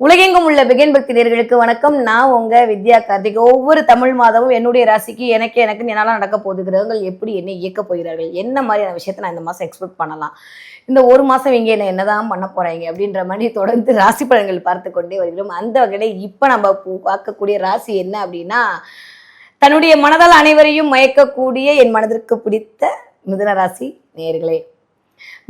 உலகெங்கும் உள்ள பிகன் பக்தி நேர்களுக்கு வணக்கம். நான் உங்க வித்யா கார்த்திக். ஒவ்வொரு தமிழ் மாதமும் என்னுடைய ராசிக்கு எனக்கு எனக்கு என்னால நடக்க போகுது. கிரகங்கள் எப்படி என்ன இயக்க போகிறார்கள்? என்ன மாதிரியான விஷயத்தை நான் இந்த மாசம் எக்ஸ்பெக்ட் பண்ணலாம்? இந்த ஒரு மாசம் இங்கே என்ன என்னதான் பண்ண போறாங்க? அப்படின்ற மாதிரி தொடர்ந்து ராசி பலன்கள் பார்த்து கொண்டே வருகிறோம். அந்த வகையில இப்ப நம்ம பார்க்கக்கூடிய ராசி என்ன அப்படின்னா தன்னுடைய மனதால் அனைவரையும் மயக்கக்கூடிய என் மனதிற்கு பிடித்த மிதுன ராசி நேயர்களே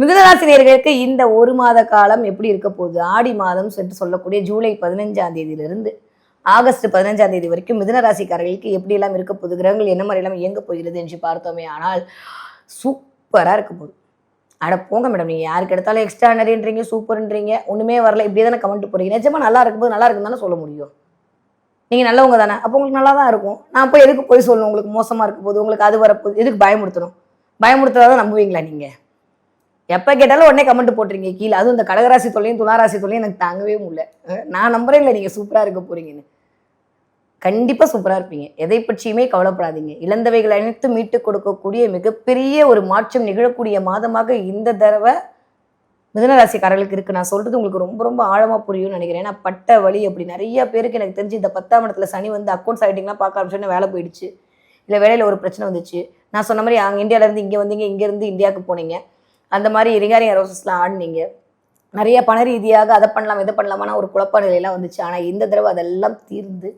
மிதுனராசினியர்களுக்கு இந்த ஒரு மாத காலம் எப்படி இருக்க போகுது? ஆடி மாதம் சென்று சொல்லக்கூடிய ஜூலை பதினஞ்சாம் தேதியிலிருந்து ஆகஸ்ட் பதினஞ்சாம் தேதி வரைக்கும் மிதுனராசிக்காரர்களுக்கு எப்படியெல்லாம் எப்படி எல்லாம் இருக்க போகுது? கிரகங்கள் என்ன மாதிரி எல்லாம் இயங்க போகிறது என்று பார்த்தோமே ஆனால் சூப்பராக இருக்க போகுது. அட போங்க மேடம் நீங்கள் யாருக்கு எடுத்தாலும் எக்ஸ்ட்ரானரின்றீங்க சூப்பர்ன்றீங்க ஒன்றுமே வரல இப்படியே தானே கமெண்ட் போகிறீங்க நிஜமா நல்லா இருக்கும்போது நல்லா இருக்குன்னு தானே சொல்ல முடியும். நீங்கள் நல்லவங்க தானே அப்போ உங்களுக்கு நல்லா தான் இருக்கும். நான் போய் எதுக்கு போய் சொல்லணும்? உங்களுக்கு மோசமாக இருக்க போது உங்களுக்கு அது வரப்போகுது எதுக்கு பயமுறுத்தணும்? தான் நம்புவீங்களா நீங்கள் எப்போ கேட்டாலும் உடனே கமெண்ட் போட்டுறீங்க கீழே அதுவும் இந்த கடகராசி தொல்லையும் துளாராசி தொல்லையும் எனக்கு தாங்கவே முடியல. நான் நம்புறேன் இல்லை நீங்கள் சூப்பராக இருக்க போறீங்கன்னு. கண்டிப்பாக சூப்பராக இருப்பீங்க. எதை பற்றியுமே கவலைப்படாதீங்க. இழந்தவைகள் அனைத்தும் மீட்டு கொடுக்கக்கூடிய மிகப்பெரிய ஒரு மாற்றம் நிகழக்கூடிய மாதமாக இந்த தடவை மிதனராசிக்காரர்களுக்கு இருக்குது நான் சொல்கிறது உங்களுக்கு ரொம்ப ரொம்ப ஆழமாக புரியும்னு நினைக்கிறேன். ஏன்னா பட்ட வழி அப்படி நிறைய பேருக்கு எனக்கு தெரிஞ்சு இந்த பத்தாம் இடத்துல சனி வந்து அக்கௌண்ட்ஸ் ஆகிட்டிங்லாம் பார்க்க ஆரம்பிச்சோன்னு வேலை போயிடுச்சு. இல்லை வேலையில் ஒரு பிரச்சனை வந்துச்சு. நான் சொன்ன மாதிரி அங்கே இந்தியாவிலேருந்து இங்கே வந்தீங்க இங்கேருந்து இந்தியாவுக்கு போனீங்க. அந்த மாதிரி ரிகாரிங் ரோசஸ்லாம் ஆடினீங்க. நிறைய பண ரீதியாக அதை பண்ணலாம் இதை பண்ணலாமான ஒரு குழப்ப நிலையெல்லாம் வந்துச்சு. ஆனால் இந்த தடவை அதெல்லாம் தீர்ந்து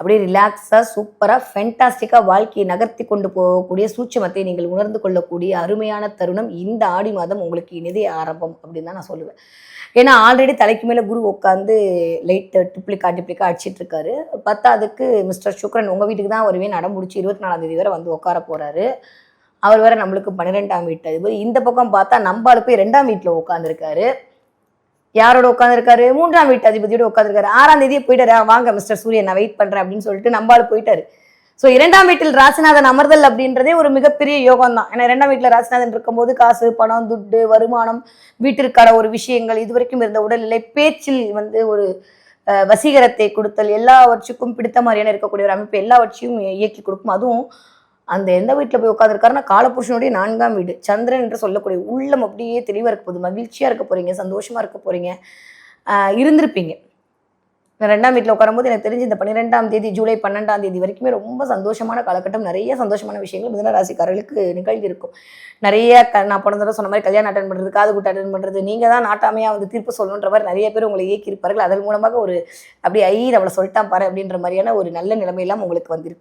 அப்படியே ரிலாக்ஸாக சூப்பராக ஃபென்டாஸ்டிக்காக வாழ்க்கையை நகர்த்தி கொண்டு போகக்கூடிய சூட்சமத்தை நீங்கள் உணர்ந்து கொள்ளக்கூடிய அருமையான தருணம் இந்த ஆடி மாதம் உங்களுக்கு இனிதே ஆரம்பம் அப்படின்னு தான் நான் சொல்லுவேன். ஏன்னா ஆல்ரெடி தலைக்கு மேலே குரு உட்காந்து லைட் டிப்ளிக்கா டிப்ளிக்கா அடிச்சிட்டு இருக்காரு பத்தாவதுக்கு மிஸ்டர் சுக்ரன் உங்கள் வீட்டுக்கு தான் வருவேன். நடம் முடிச்சு இருபத்தி நாலாம் தேதி வரை வந்து உட்கார போகிறாரு அவர் வேற நம்மளுக்கு பன்னிரெண்டாம் வீட்டு அதிபதி இந்த பக்கம் பார்த்தா நம்ம போய் ரெண்டாம் வீட்டில் உட்காந்துருக்காரு யாரோட உட்காந்துருக்காரு மூன்றாம் வீட்டு அதிபதியோட உட்காந்துருக்காரு ஆறாம் தேதியே போயிட்டாரு. "ஆ, வாங்க மிஸ்டர் சூரியன் நான் வெயிட் பண்ணுறேன் அப்படின்னு சொல்லிட்டு நம்பாள் போயிட்டாரு. ஸோ இரண்டாம் வீட்டில் ராசிநாதன் அமர்தல் அப்படின்றதே ஒரு மிகப்பெரிய யோகம் தான் ஏன்னா இரண்டாம் வீட்டில் ராசிநாதன் இருக்கும்போது காசு பணம் துட்டு வருமானம் வீட்டிற்கான ஒரு விஷயங்கள் இதுவரைக்கும் இருந்த உடல்நிலை பேச்சில் வந்து ஒரு வசீகரத்தை கொடுத்தல் எல்லாவற்றுக்கும் பிடித்த மாதிரியான இருக்கக்கூடிய ஒரு அமைப்பு எல்லாவற்றையும் இயக்கி கொடுக்கும். அதுவும் அந்த எந்த வீட்டில் போய் உட்காந்துருக்காருன்னா காலபுருஷனுடைய நான்காம் வீடு. சந்திரன் என்று சொல்லக்கூடிய உள்ளம் அப்படியே தெளிவாக இருக்க போகுது. மகிழ்ச்சியாக இருக்க போகிறீங்க சந்தோஷமாக இருக்க போகிறீங்க இருந்திருப்பீங்க. ரெண்டாம் வீட்டில் உட்காரும்போது எனக்கு தெரிஞ்சு இந்த பன்னிரெண்டாம் தேதி ஜூலை பன்னெண்டாம் தேதி வரைக்குமே ரொம்ப சந்தோஷமான காலகட்டம். நிறைய சந்தோஷமான விஷயங்கள் மிதன ராசிக்காரர்களுக்கு நிகழ்ந்து இருக்கும். நிறைய க நான் போன தடவை சொன்ன மாதிரி கல்யாணம் அட்டன் பண்ணுறது காது கூட்டு அட்டன் பண்ணுறது நீங்கள் தான் நாட்டாமையாக வந்து தீர்ப்பு சொல்லணுன்ற மாதிரி நிறைய பேர் உங்களை இயக்கியிருப்பார்கள். அதன் மூலமாக ஒரு அப்படி ஐ நம்மளை சொல்லிட்டான் பாரு அப்படின்ற மாதிரியான ஒரு நல்ல நிலைமையெல்லாம் உங்களுக்கு வந்திருக்கு.